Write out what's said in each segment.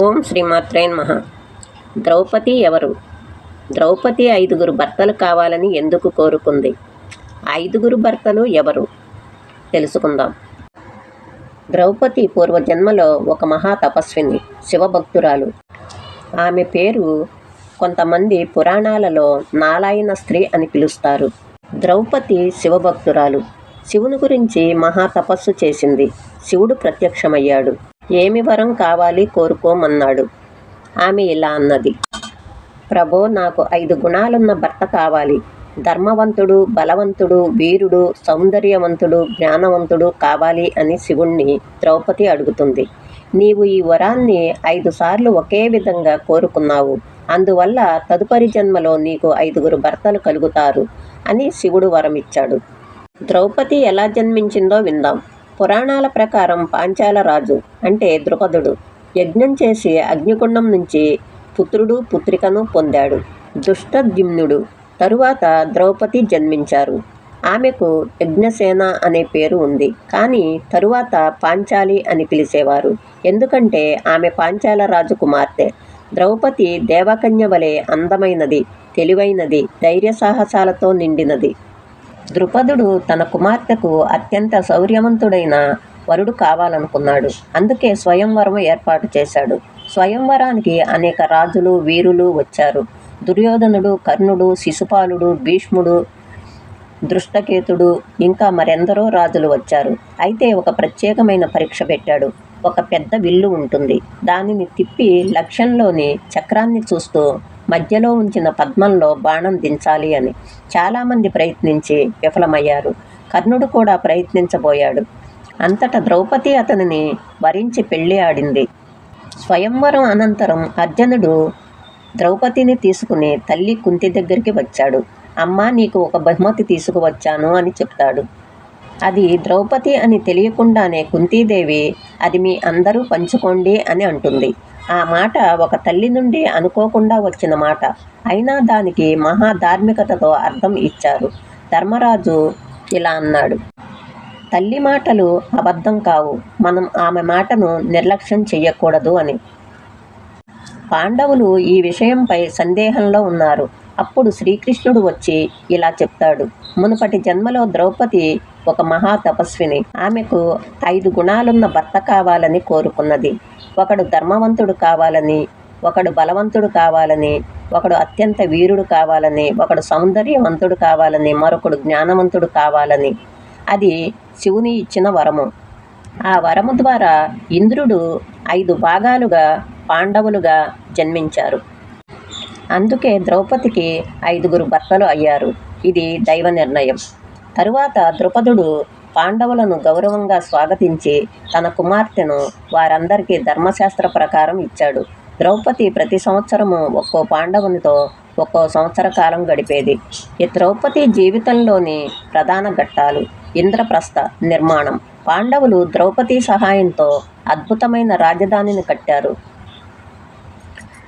ఓం శ్రీమాత్రే మహా ద్రౌపది ఎవరు? ద్రౌపది ఐదుగురు భర్తలు కావాలని ఎందుకు కోరుకుంది? ఐదుగురు భర్తలు ఎవరు? తెలుసుకుందాం. ద్రౌపది పూర్వజన్మలో ఒక మహా తపస్విని శివభక్తురాలు. ఆమె పేరు కొంతమంది పురాణాలలో నాలాయన స్త్రీ అని పిలుస్తారు. ద్రౌపది శివభక్తురాలు. శివుని గురించి మహా తపస్సు చేసింది. శివుడు ప్రత్యక్షమయ్యాడు. ఏమి వరం కావాలి కోరుకోమన్నాడు. ఆమె ఇలా అన్నది. ప్రభో నాకు ఐదు గుణాలున్న భర్త కావాలి. ధర్మవంతుడు బలవంతుడు వీరుడు సౌందర్యవంతుడు జ్ఞానవంతుడు కావాలి అని శివుణ్ణి ద్రౌపది అడుగుతుంది. నీవు ఈ వరాన్ని ఐదు సార్లు ఒకే విధంగా కోరుకున్నావు. అందువల్ల తదుపరి జన్మలో నీకు ఐదుగురు భర్తలు కలుగుతారు అని శివుడు వరమిచ్చాడు. ద్రౌపది ఎలా జన్మించిందో విందాం. పురాణాల ప్రకారం పాంచాల రాజు అంటే ద్రుపదుడు. యజ్ఞం చేసి అగ్నికుండం నుంచి పుత్రుడు పుత్రికను పొందాడు. దుష్టద్యుమ్నుడు. తరువాత ద్రౌపది జన్మించారు. ఆమెకు యజ్ఞసేన అనే పేరు ఉంది. కానీ తరువాత పాంచాలి అని పిలిచేవారు. ఎందుకంటే ఆమె పాంచాల రాజు కుమార్తె. ద్రౌపది దేవకన్య వలె అందమైనది తెలివైనది ధైర్య సాహసాలతో నిండినది. ద్రుపదుడు తన కుమార్తెకు అత్యంత శౌర్యవంతుడైన వరుడు కావాలనుకున్నాడు. అందుకే స్వయంవరం ఏర్పాటు చేశాడు. స్వయంవరానికి అనేక రాజులు వీరులు వచ్చారు. దుర్యోధనుడు కర్ణుడు శిశుపాలుడు భీష్ముడు దృష్టకేతుడు ఇంకా మరెందరో రాజులు వచ్చారు. అయితే ఒక ప్రత్యేకమైన పరీక్ష పెట్టాడు. ఒక పెద్ద విల్లు ఉంటుంది. దానిని తిప్పి లక్ష్యంలోని చక్రాన్ని చూస్తూ మధ్యలో ఉంచిన పద్మంలో బాణం దించాలి అని చాలామంది ప్రయత్నించి విఫలమయ్యారు. కర్ణుడు కూడా ప్రయత్నించబోయాడు. అంతటా ద్రౌపది అతనిని వరించి పెళ్ళి ఆడింది. స్వయంవరం అనంతరం అర్జునుడు ద్రౌపదిని తీసుకుని తల్లి కుంతి దగ్గరికి వచ్చాడు. అమ్మ నీకు ఒక బహుమతి తీసుకువచ్చాను అని చెప్తాడు. అది ద్రౌపది అని తెలియకుండానే కుంతీదేవి అది మీ అందరూ పంచుకోండి అని అంటుంది. ఆ మాట ఒక తల్లి నుండి అనుకోకుండా వచ్చిన మాట. అయినా దానికి మహా ధార్మికతతో అర్థం ఇచ్చారు. ధర్మరాజు ఇలా అన్నాడు. తల్లి మాటలు అబద్ధం కావు. మనం ఆమె మాటను నిర్లక్ష్యం చేయకూడదు అని. పాండవులు ఈ విషయంపై సందేహంలో ఉన్నారు. అప్పుడు శ్రీకృష్ణుడు వచ్చి ఇలా చెప్తాడు. మునుపటి జన్మలో ద్రౌపది ఒక మహా తపస్విని. ఆమెకు ఐదు గుణాలున్న భర్త కావాలని కోరుకున్నది. ఒకడు ధర్మవంతుడు కావాలని ఒకడు బలవంతుడు కావాలని ఒకడు అత్యంత వీరుడు కావాలని ఒకడు సౌందర్యవంతుడు కావాలని మరొకడు జ్ఞానవంతుడు కావాలని. అది శివుని ఇచ్చిన వరము. ఆ వరము ద్వారా ఇంద్రుడు ఐదు భాగాలుగా పాండవులుగా జన్మించారు. అందుకే ద్రౌపదికి ఐదుగురు భర్తలు అయ్యారు. ఇది దైవ నిర్ణయం. తరువాత ద్రుపదుడు పాండవులను గౌరవంగా స్వాగతించి తన కుమార్తెను వారందరికీ ధర్మశాస్త్ర ప్రకారం ఇచ్చాడు. ద్రౌపది ప్రతి సంవత్సరము ఒక్కో పాండవునితో ఒక్కో సంవత్సర కాలం గడిపేది. ఈ ద్రౌపది జీవితంలోని ప్రధాన ఘట్టాలు ఇంద్రప్రస్థ నిర్మాణం. పాండవులు ద్రౌపది సహాయంతో అద్భుతమైన రాజధానిని కట్టారు.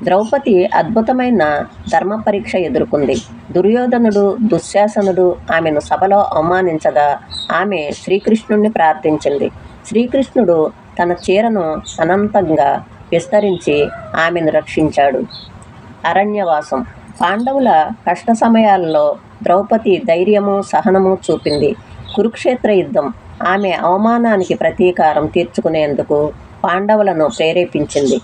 ద్రౌపది అద్భుతమైన ధర్మ పరీక్ష ఎదుర్కొంది. దుర్యోధనుడు దుశ్శాసనుడు ఆమెను సభలో అవమానించగా ఆమె శ్రీకృష్ణుణ్ణి ప్రార్థించింది. శ్రీకృష్ణుడు తన చీరను అనంతంగా విస్తరించి ఆమెను రక్షించాడు. అరణ్యవాసం. పాండవుల కష్ట సమయాల్లో ద్రౌపది ధైర్యము సహనము చూపింది. కురుక్షేత్ర యుద్ధం. ఆమె అవమానానికి ప్రతీకారం తీర్చుకునేందుకు పాండవులను ప్రేరేపించింది.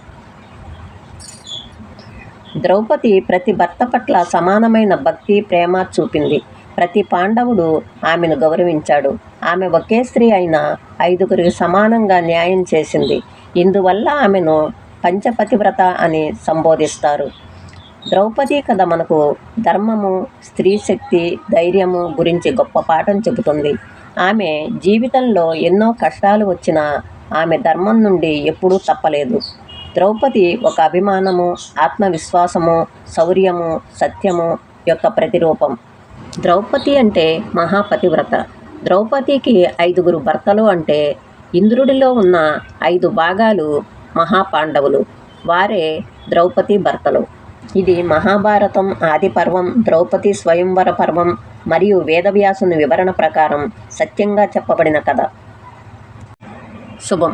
ద్రౌపది ప్రతి భర్త పట్ల సమానమైన భక్తి ప్రేమ చూపింది. ప్రతి పాండవుడు ఆమెను గౌరవించాడు. ఆమె ఒకే స్త్రీ అయిన ఐదుగురికి సమానంగా న్యాయం చేసింది. ఇందువల్ల ఆమెను పంచపతివ్రత అని సంబోధిస్తారు. ద్రౌపది కథ మనకు ధర్మము స్త్రీ శక్తి ధైర్యము గురించి గొప్ప పాఠం చెబుతుంది. ఆమె జీవితంలో ఎన్నో కష్టాలు వచ్చినా ఆమె ధర్మం నుండి ఎప్పుడూ తప్పలేదు. ద్రౌపది ఒక అభిమానము ఆత్మవిశ్వాసము శౌర్యము సత్యము యొక్క ప్రతిరూపం. ద్రౌపది అంటే మహాపతివ్రత. ద్రౌపదికి ఐదుగురు భర్తలు అంటే ఇంద్రుడిలో ఉన్న ఐదు భాగాలు మహాపాండవులు. వారే ద్రౌపది భర్తలు. ఇది మహాభారతం ఆది పర్వం ద్రౌపది స్వయంవర పర్వం మరియు వేదవ్యాసుని వివరణ ప్రకారం సత్యంగా చెప్పబడిన కథ. శుభం.